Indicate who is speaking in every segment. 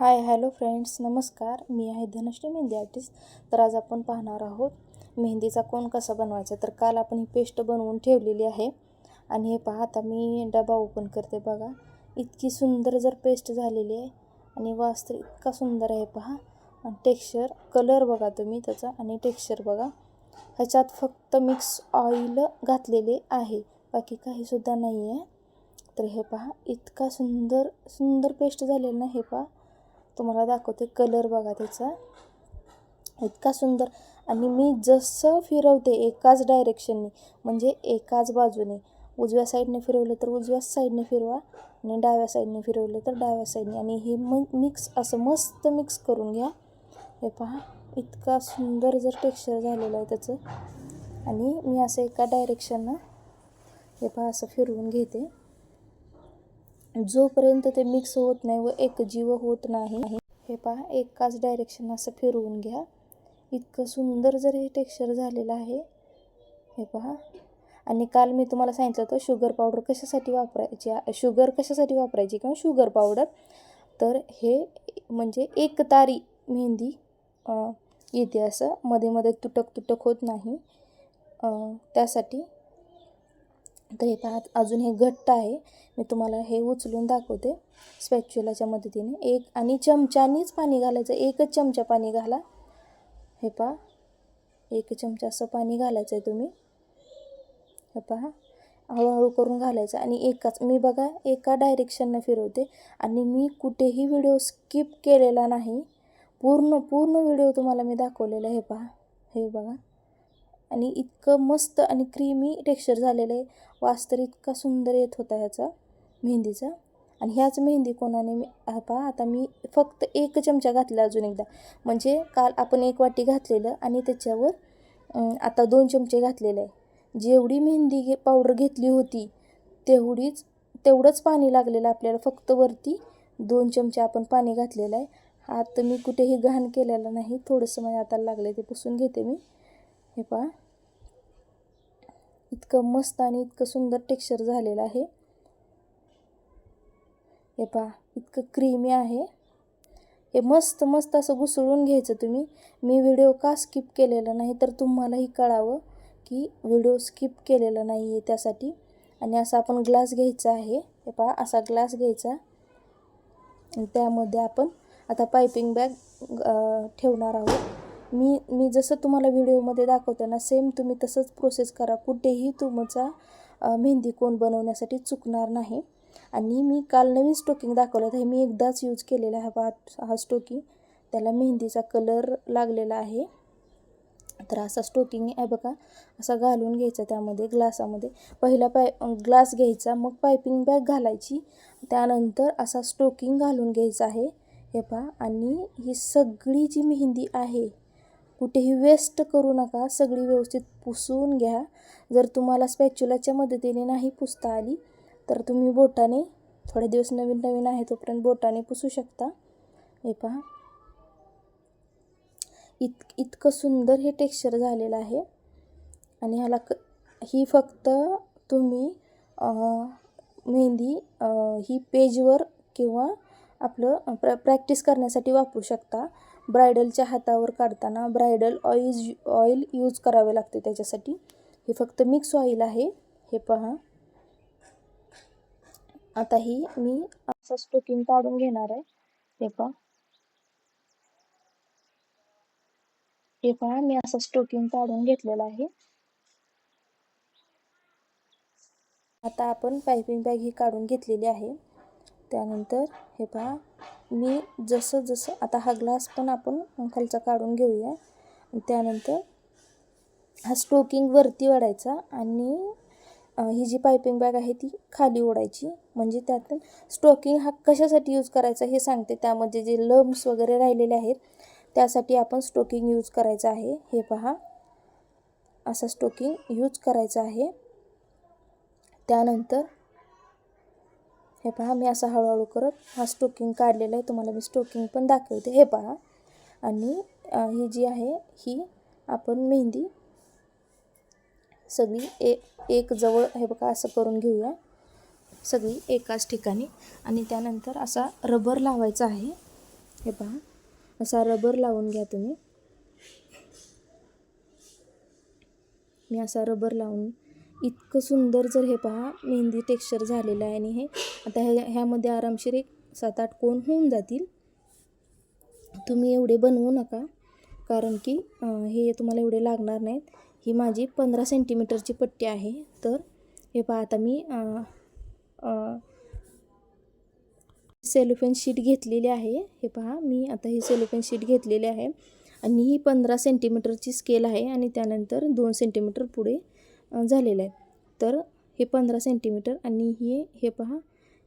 Speaker 1: Hi hello friends नमस्कार. मी आहे Dhanashree mehndi artist. तर आज आपण पाहणार आहोत मेहंदीचा कोण कसा बनवायचा? तर काल आपण ही पेस्ट बनवून ठेवलेली आहे. आणि हे पहा आता मी डबा ओपन करते बघा. इतकी सुंदर जर पेस्ट झालेली आहे. आणि वास तर इतका सुंदर आहे पहा. आणि टेक्स्चर कलर बघा तुम्ही त्याचा आणि टेक्स्चर बघा. ह्याच्यात फक्त मिक्स ऑइल घातलेले आहे. बाकी काहीसुद्धा नाही आहे तर हे पहा इतका सुंदर सुंदर पेस्ट झालेलं ना हे पहा. तुम्हाला दाखवते कलर बघा त्याचा. इतका सुंदर. आणि मी जसं फिरवते एकाच डायरेक्शनने म्हणजे एकाच बाजूने. उजव्या साईडने फिरवलं तर उजव्या साईडने फिरवा आणि डाव्या साईडने फिरवलं तर डाव्या साईडने आणि हे म मिक्स असं मस्त मिक्स करून घ्या. हे पहा इतका सुंदर जर टेक्स्चर झालेलं आहे त्याचं. आणि मी असं एका डायरेक्शननं हे पहा असं फिरवून घेते. जोपर्यंत ते मिक्स होत नाही व एकजीव होत नाही हे पहा एकाच डायरेक्शन असं फिरवून घ्या. इतकं सुंदर जर हे टेक्स्चर झालेलं आहे हे पहा. आणि काल मी तुम्हाला सांगितलं होतं शुगर पावडर कशासाठी वापरायची? शुगर कशासाठी वापरायची किंवा शुगर पावडर तर हे म्हणजे एक तारी मेहंदी येते असं. मध्ये मध्ये तुटक तुटक होत नाही. त्यासाठी तर हे पाहत अजून हे घट्ट आहे. मी तुम्हाला हे उचलून दाखवते स्पॅच्युलाच्या मदतीने. एक आणि चमच्यानीच पाणी घालायचं. एकच चमचा पाणी घाला. हे पहा एक चमचा असं पाणी घालायचं आहे तुम्ही. हे पहा हळूहळू करून घालायचं आणि एकाच मी बघा एका डायरेक्शननं फिरवते आणि मी कुठेही व्हिडिओ स्किप केलेला नाही. पूर्ण पूर्ण व्हिडिओ तुम्हाला मी दाखवलेला हे पहा हे बघा. आणि इतकं मस्त आणि क्रीमी टेक्स्चर झालेलं आहे. वास तर इतका सुंदर येत होता ह्याचा मेहंदीचा. आणि ह्याच मेहंदी कोणाने मी पहा आता मी फक्त एक चमचा घातला अजून एकदा. म्हणजे काल आपण एक वाटी घातलेलं आणि त्याच्यावर आता दोन चमचे घातलेले आहे. जेवढी मेहंदी घे पावडर घेतली होती तेवढीच तेवढंच पाणी लागलेलं आपल्याला. फक्त वरती दोन चमचे आपण पाणी घातलेलं आहे. हात मी कुठेही घाण केलेलं नाही. थोडंसं माझ्या हाताला लागलं ते पुसून घेते मी. हे पहा. इतकं मस्त आणि इतकं सुंदर टेक्स्चर झालेलं आहे. हे पहा इतकं क्रीमी आहे. हे मस्त मस्त असं घुसळून घ्यायचं तुम्ही. मी व्हिडिओ का स्किप केलेला नाही तर तुम्हालाही कळावं की व्हिडिओ स्किप केलेला नाही आहे त्यासाठी. आणि असा आपण ग्लास घ्यायचा आहे. हे पहा असा ग्लास घ्यायचा. त्यामध्ये आपण आता पायपिंग बॅग ठेवणार आहोत. मी मी जसं तुम्हाला व्हिडिओमध्ये दाखवते ना सेम तुम्ही तसंच प्रोसेस करा. कुठेही तुमचा मेहंदी कोण बनवण्यासाठी चुकणार नाही. आणि मी काल नवीन स्टोकिंग दाखवलं आहे मी एकदाच यूज केलेला आहे. हा हा स्टोकिंग त्याला मेहंदीचा कलर लागलेला आहे. तर असा स्टोकिंग आहे बघा. असा घालून घ्यायचा त्यामध्ये ग्लासामध्ये पहिला पाय ग्लास घ्यायचा मग पायपिंग बॅग घालायची. त्यानंतर असा स्टोकिंग घालून घ्यायचा आहे. हे पहा. आणि ही सगळी जी मेहंदी आहे कुठेही वेस्ट करू नका. सगळी व्यवस्थित पुसून घ्या. जर तुम्हाला स्पॅच्युलाच्या मदतीने नाही पुसता आली तर तुम्ही बोटाने थोडे दिवस नवीन नवीन आहे तोपर्यंत बोटाने पुसू शकता. हे पहा. इत इतकं सुंदर हे टेक्स्चर झालेलं आहे. आणि ह्याला क ही फक्त तुम्ही मेहंदी ही पेजवर किंवा आपलं प्र प्रॅक्टिस करण्यासाठी वापरू शकता. ब्रायडलच्या हातावर काढताना ब्रायडल ऑइल ऑइल यूज करावे लागते त्याच्यासाठी. हे फक्त मिक्स ऑइल आहे. हे पहा. आता ही मी असं स्टोकिंग काढून घेणार आहे. हे पहा. हे पहा मी असं स्टोकिंग काढून घेतलेलं आहे. आता आपण पायपिंग बॅग ही काढून घेतलेली आहे. त्यानंतर हे पहा मी जसं जसं आता हा ग्लास पण आपण खालचा काढून घेऊया. त्यानंतर हा स्टोकिंग वरती वाढायचा आणि ही जी पायपिंग बॅग आहे ती खाली ओढायची. म्हणजे त्यातून स्टोकिंग हा कशासाठी यूज करायचा हे सांगते. त्यामध्ये जे लम्स वगैरे राहिलेले आहेत त्यासाठी आपण स्टोकिंग यूज करायचं आहे. हे पहा असं स्टोकिंग यूज करायचं आहे. त्यानंतर हे पहा मी असं हळूहळू करत हा स्टोकिंग काढलेला आहे. तुम्हाला मी स्टोकिंग पण दाखवते. हे पहा. आणि ही जी आहे ही आपण मेहंदी सगळी ए एक जवळ हे बघा असं करून घेऊया. सगळी एकाच ठिकाणी. आणि त्यानंतर असा रबर लावायचा आहे. हे पहा. असा रबर लावून घ्या तुम्ही. मी असा रबर लावून इतकं सुंदर जर हे पहा मेहंदी टेक्स्चर झालेलं आहे आणि हे. आता ह्या ह्यामध्ये आरामशीर एक सात आठ कोण होऊन जातील. तुम्ही एवढे बनवू नका कारण की हे तुम्हाला एवढे लागणार नाहीत. ही माझी पंधरा सेंटीमीटरची पट्टी आहे. तर हे पहा आता मी सेलोफेन शीट घेतलेली आहे. हे पहा मी आता ही सेलोफेन शीट घेतलेली आहे. आणि ही पंधरा सेंटीमीटरची स्केल आहे आणि त्यानंतर दोन सेंटीमीटर पुढे झालेलं आहे. तर हे पंधरा सेंटीमीटर आणि हे हे पहा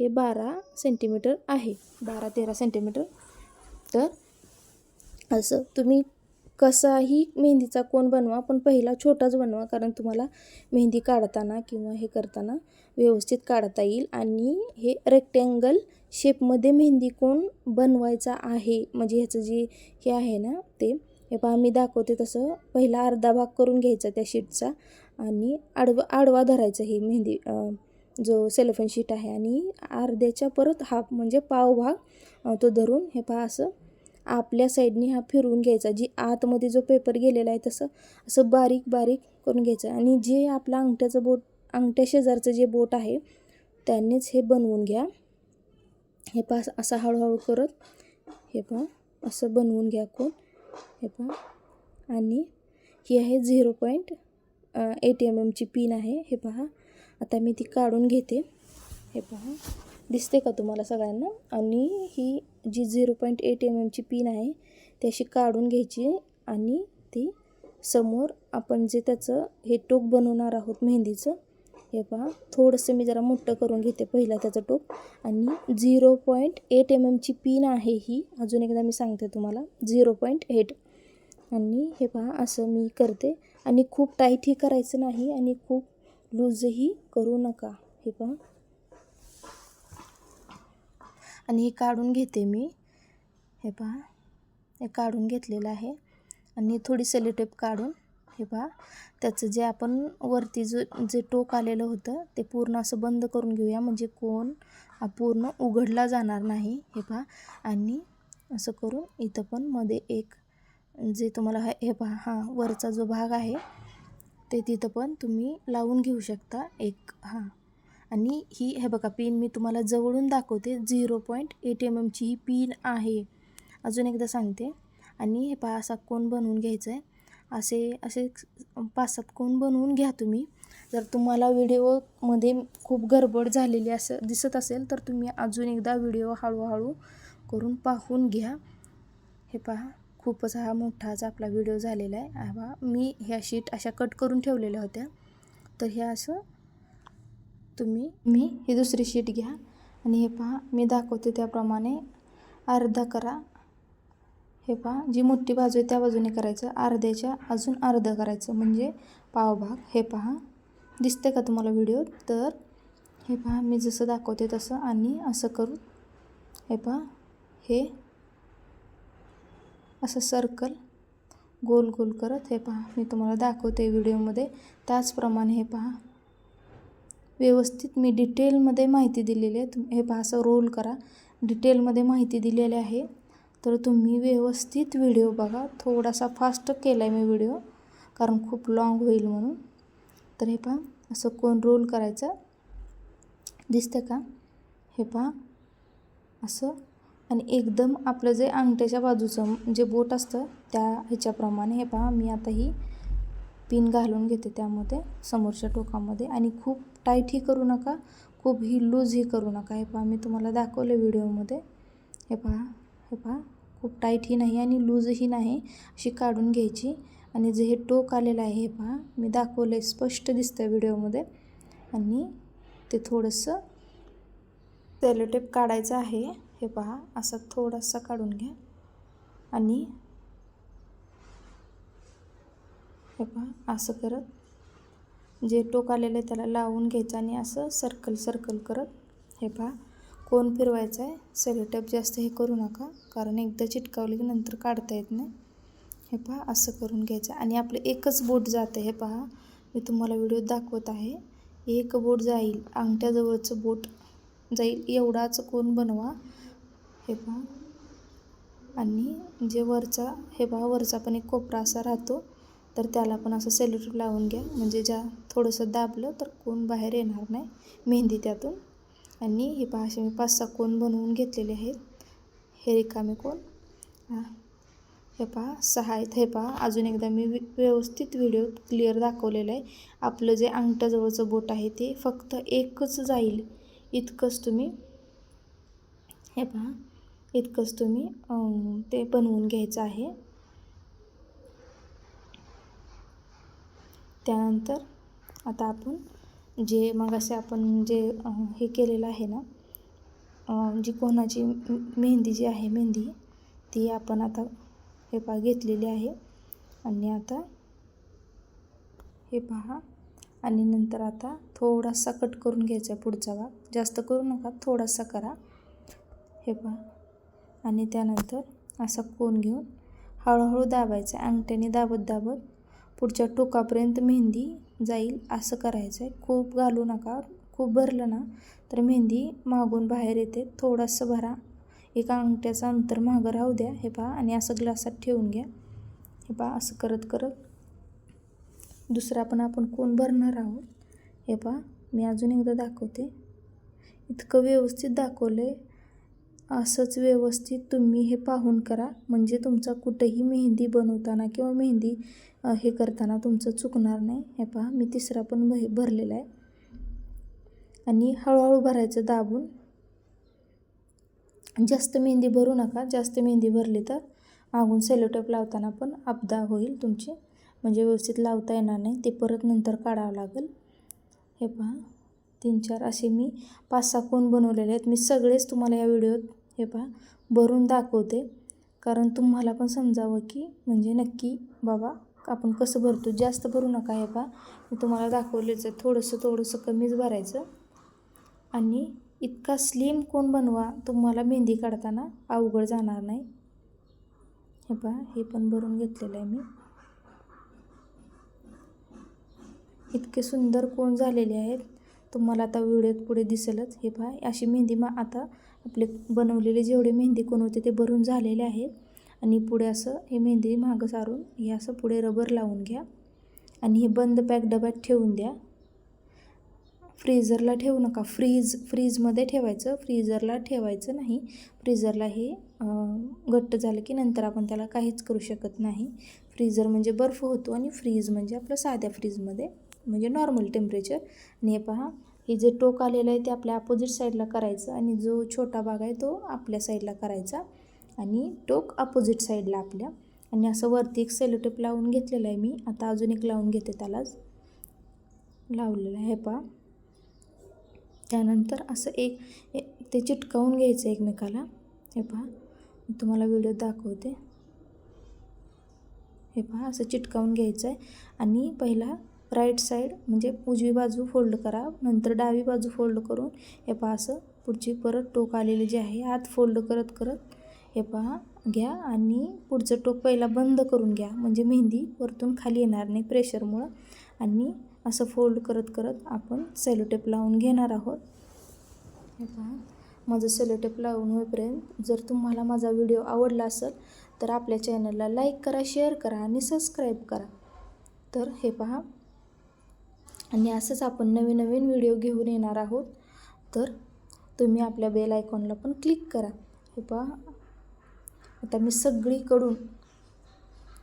Speaker 1: हे बारा सेंटीमीटर आहे. बारा तेरा सेंटीमीटर तर असं तुम्ही कसाही मेहंदीचा कोण बनवा पण पहिला छोटाच बनवा कारण तुम्हाला मेहंदी काढताना किंवा हे करताना व्यवस्थित काढता येईल. आणि हे रेक्टँगल शेपमध्ये मेहंदी कोण बनवायचा आहे म्हणजे ह्याचं जे हे आहे ना ते हे पहा मी दाखवते तसं. पहिला अर्धा भाग करून घ्यायचा त्या शीटचा आणि आडवा आडवा धरायचा ही मेहंदी जो सेलोफेन शीट आहे आणि अर्ध्याच्या परत हाफ म्हणजे पाव भाग तो धरून हे पहा असं आपल्या साईडने हा फिरवून घ्यायचा. जी आतमध्ये जो पेपर गेलेला आहे तसं असं बारीक बारीक करून घ्यायचं. आणि जे आपलं अंगठ्याचं बोट अंगठ्या शेजारचं जे बोट आहे त्यांनीच हे बनवून घ्या. हे पहा असं हळूहळू करत हे पहा असं बनवून घ्या कोण हे पहा. आणि ही आहे zero point eight M एमची पिन आहे. हे पहा. आता मी ती काढून घेते. हे पहा. दिसते का तुम्हाला सगळ्यांना? आणि ही जी झिरो पॉईंट एट एम एमची पिन आहे ती अशी काढून घ्यायची आणि ती समोर आपण जे त्याचं हे टोक बनवणार आहोत मेहंदीचं हे पहा. थोडंसं मी जरा मोठं करून घेते पहिला त्याचं टोक. आणि झिरो पॉईंट एट एम एमची पिन आहे ही. अजून एकदा मी सांगते तुम्हाला. झिरो पॉईंट एट आणि हे पहा असं मी करते. आणि खूप टाईटही करायचं नाही आणि खूप लूजही करू नका. हे पहा. आणि हे काढून घेते मी. हे पहा. हे काढून घेतलेलं आहे. आणि थोडी सेलोटेप काढून हे पहा. त्याचं जे आपण वरती जो जे टोक आलेलं होतं ते पूर्ण असं बंद करून घेऊया. म्हणजे कोण हा पूर्ण उघडला जाणार नाही. हे पहा. आणि असं करून इथं पण मध्ये एक जे तुम्हाला हा हे पहा हा वरचा जो भाग आहे ते तिथं पण तुम्ही लावून घेऊ शकता एक हां. आणि ही हे बघा पिन मी तुम्हाला जवळून दाखवते झिरो पॉईंट एट एम एमची ही पिन आहे. अजून एकदा सांगते. आणि हे पहा असा कोण बनवून घ्यायचं आहे असे असे पाच सात कोण बनवून घ्या तुम्ही. जर तुम्हाला व्हिडिओमध्ये खूप गडबड झालेली असं दिसत असेल तर तुम्ही अजून एकदा व्हिडिओ हळूहळू करून पाहून घ्या. हे पहा. खूपच हा मोठाच आपला व्हिडिओ झालेला आहे. हा मी ह्या शीट अशा कट करून ठेवलेल्या होत्या. तर हे असं तुम्ही मी ही दुसरी शीट घ्या. आणि हे पहा मी दाखवते त्याप्रमाणे अर्धा करा. हे पहा जी मोठी बाजू आहे त्या बाजूने करायचं. अर्ध्याच्या अजून अर्धं करायचं म्हणजे पावभाग हे पहा दिसते का तुम्हाला व्हिडिओ तर हे पहा मी जसं दाखवते तसं आणि असं करू. हे पहा हे असं सर्कल गोल गोल करत हे पहा मी तुम्हाला दाखवते व्हिडिओमध्ये. त्याचप्रमाणे हे पहा. व्यवस्थित मी डिटेलमध्ये माहिती दिलेली आहे. तुम हे पहा असं रोल करा. डिटेलमध्ये माहिती दिलेली आहे. तर तुम्ही व्यवस्थित व्हिडिओ बघा. थोडासा फास्ट केला आहे मी व्हिडिओ कारण खूप लाँग होईल म्हणून. तर हे पहा असं कोण रोल करायचं? दिसतं का? हे पहा असं आणि एकदम आपलं जे अंगठ्याच्या बाजूचं जे बोट असतं त्या ह्याच्याप्रमाणे हे पहा मी आता ही पिन घालून घेते त्यामध्ये समोरच्या टोकामध्ये. आणि खूप टाईटही करू नका खूप ही लूजही करू नका. हे पहा मी तुम्हाला दाखवलं व्हिडिओमध्ये. हे पहा हे पहा खूप टाईटही नाही आणि लूजही नाही अशी काढून घ्यायची. आणि जे हे टोक आलेलं आहे हे पहा मी दाखवलं आहे स्पष्ट दिसतं व्हिडिओमध्ये. आणि ते थोडंसं सेलोटेप काढायचं आहे. हे पहा असा थोडासा काढून घ्या. आणि हे पहा असं करत जे टोक आलेलं आहे त्याला लावून घ्यायचं आणि असं सर्कल सर्कल करत हे पहा कोण फिरवायचं आहे सेलोटेप जास्त हे करू नका कारण एकदा चिटकावले की नंतर काढता येत नाही. हे पहा असं करून घ्यायचं. आणि आपलं एकच बोट जातं हे पहा मी तुम्हाला व्हिडिओ दाखवत आहे. एक बोट जाईल अंगठ्याजवळचं बोट जाईल एवढाच कोण बनवा हे पहा. आणि जे वरचा हे पहा वरचा पण एक कोपरा असा राहतो. तर त्याला पण असं सेल्युट लावून घ्या. म्हणजे ज्या थोडंसं दाबलं तर कोण बाहेर येणार नाही. मेहंदी त्यातून. आणि हे पहा असे मी पाच सहा कोण बनवून घेतलेले आहेत. हे रिकामे कोण? हां. हे पहा सहा आहेत. हे पहा अजून एकदा मी वि व्यवस्थित व्हिडिओ क्लिअर दाखवलेलं आहे. आपलं जे अंगठाजवळचं बोट आहे ते फक्त एकच जाईल. इतकंच तुम्ही. हे पहा. इतकंच तुम्ही ते बनवून घ्यायचं आहे. त्यानंतर आता आपण जे मग असे आपण जे हे केलेलं आहे ना जी कोणाची मेहंदी जी आहे मेहंदी ती आपण आता हे पहा घेतलेली आहे. आणि आता हे पहा आणि नंतर आता थोडासा कट करून घ्यायचा पुढचा भाग. जास्त करू नका थोडासा करा. हे पहा. आणि त्यानंतर असा कोण घेऊन हळूहळू दाबायचा. अंगठ्याने दाबत दाबत पुढच्या टोकापर्यंत मेहंदी जाईल असं करायचं आहे खूप घालू नका खूप भरलं ना तर मेहंदी मागून बाहेर येते. थोडंसं भरा. एका अंगठ्याचं अंतर मागं राहू द्या. हे पहा आणि असं ग्लासात ठेवून घ्या. हे पहा असं करत करत. दुसरा पण आपण कोण भरणार आहोत? हे पहा मी अजून एकदा दाखवते. इतकं व्यवस्थित दाखवलं आहे असंच व्यवस्थित तुम्ही हे पाहून करा. म्हणजे तुमचा कुठंही मेहंदी बनवताना किंवा मेहंदी हे करताना तुमचं चुकणार नाही. हे पहा मी तिसरा पण भ भरलेला आहे. आणि हळूहळू भरायचं दाबून. जास्त मेहंदी भरू नका. जास्त मेहंदी भरली तर मागून सेलोटेप लावताना पण अपदा होईल तुमची. म्हणजे व्यवस्थित लावता येणार नाही. ते परत नंतर काढावं लागेल. हे पहा. तीन चार असे मी पाच सहा कोण बनवलेले आहेत. मी सगळेच तुम्हाला या व्हिडिओत हे पहा भरून दाखवते. कारण तुम्हाला पण समजावं की म्हणजे नक्की बाबा आपण कसं भरतो? जास्त भरू नका हे पहा. मी तुम्हाला दाखवलेच आहे. थोडंसं थोडंसं कमीच भरायचं. आणि इतका स्लिम कोण बनवा तुम्हाला मेहंदी काढताना अवघड जाणार नाही. हे पहा हे पण भरून घेतलेलं आहे मी. इतके सुंदर कोण झालेले आहेत. तुम्हाला आता व्हिडिओत पुढे दिसेलच हे पहा अशी मेहंदी मा आता आपले बनवलेले जेवढे मेहंदी कोण होते ते भरून झालेले आहेत आणि पुढे असं हे मेहंदी मागं सारून हे असं पुढे रबर लावून घ्या. आणि हे बंद पॅक डब्यात ठेवून द्या. फ्रीजरला ठेवू नका. फ्रीज फ्रीजमध्ये ठेवायचं फ्रीझरला ठेवायचं नाही. फ्रीझरला हे घट्ट झालं की नंतर आपण त्याला काहीच करू शकत नाही. फ्रीजर म्हणजे बर्फ होतो आणि फ्रीज म्हणजे आपलं साध्या फ्रीजमध्ये म्हणजे नॉर्मल टेम्परेचर. आणि हे पहा हे जे टोक आलेलं आहे ते आपल्या अपोजिट साईडला करायचं आणि जो छोटा भाग आहे तो आपल्या साईडला करायचा. आणि टोक अपोजिट साईडला आपल्या. आणि असं वरती एक सेलोटेप लावून घेतलेलं आहे मी. आता अजून एक लावून घेते त्यालाच लावलेलं आहे हे पहा. त्यानंतर असं एक ते चिटकावून घ्यायचं एकमेकाला. हे पहा. मी तुम्हाला व्हिडिओ दाखवते. हे पहा असं चिटकावून घ्यायचं आहे. आणि पहिला राईट साईड म्हणजे उजवी बाजू फोल्ड करा नंतर डावी बाजू फोल्ड करून हे पहा असं पुढची परत टोक आलेले जे आहे आत फोल्ड करत करत हे पहा घ्या आणि पुढचं टोक पहिला बंद करून घ्या. म्हणजे मेहंदी वरतून खाली येणार नाही प्रेशरमुळं. आणि असं फोल्ड करत करत आपण सेलोटेप लावून घेणार आहोत. हे पहा माझं सेलोटेप लावून होईपर्यंत जर तुम्हाला माझा व्हिडिओ आवडला असेल तर आपल्या चॅनलला लाईक करा शेअर करा आणि सबस्क्राईब करा. तर हे पहा आणि असंच आपण नवीन नवीन व्हिडिओ घेऊन येणार आहोत. तर तुम्ही आपल्या बेल आयकॉनला पण क्लिक करा. हे पहा. आता मी सगळीकडून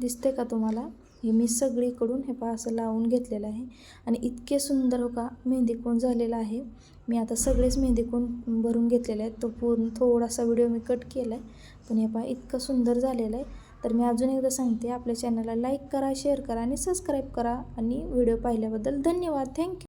Speaker 1: दिसते का तुम्हाला? हे मी सगळीकडून हे पहा असं लावून घेतलेलं आहे. आणि इतके सुंदर हो का मेहंदी कोण झालेला आहे? मी आता सगळेच मेहंदी कोण भरून घेतलेले आहेत. तो पूर्ण थोडासा व्हिडिओ मी कट केला आहे पण हे पहा इतकं सुंदर झालेलं आहे. तर मी अजून एकदा सांगते आपल्या चॅनलला लाईक करा शेअर करा आणि सबस्क्राईब करा. आणि व्हिडिओ पाहिल्याबद्दल धन्यवाद. थँक्यू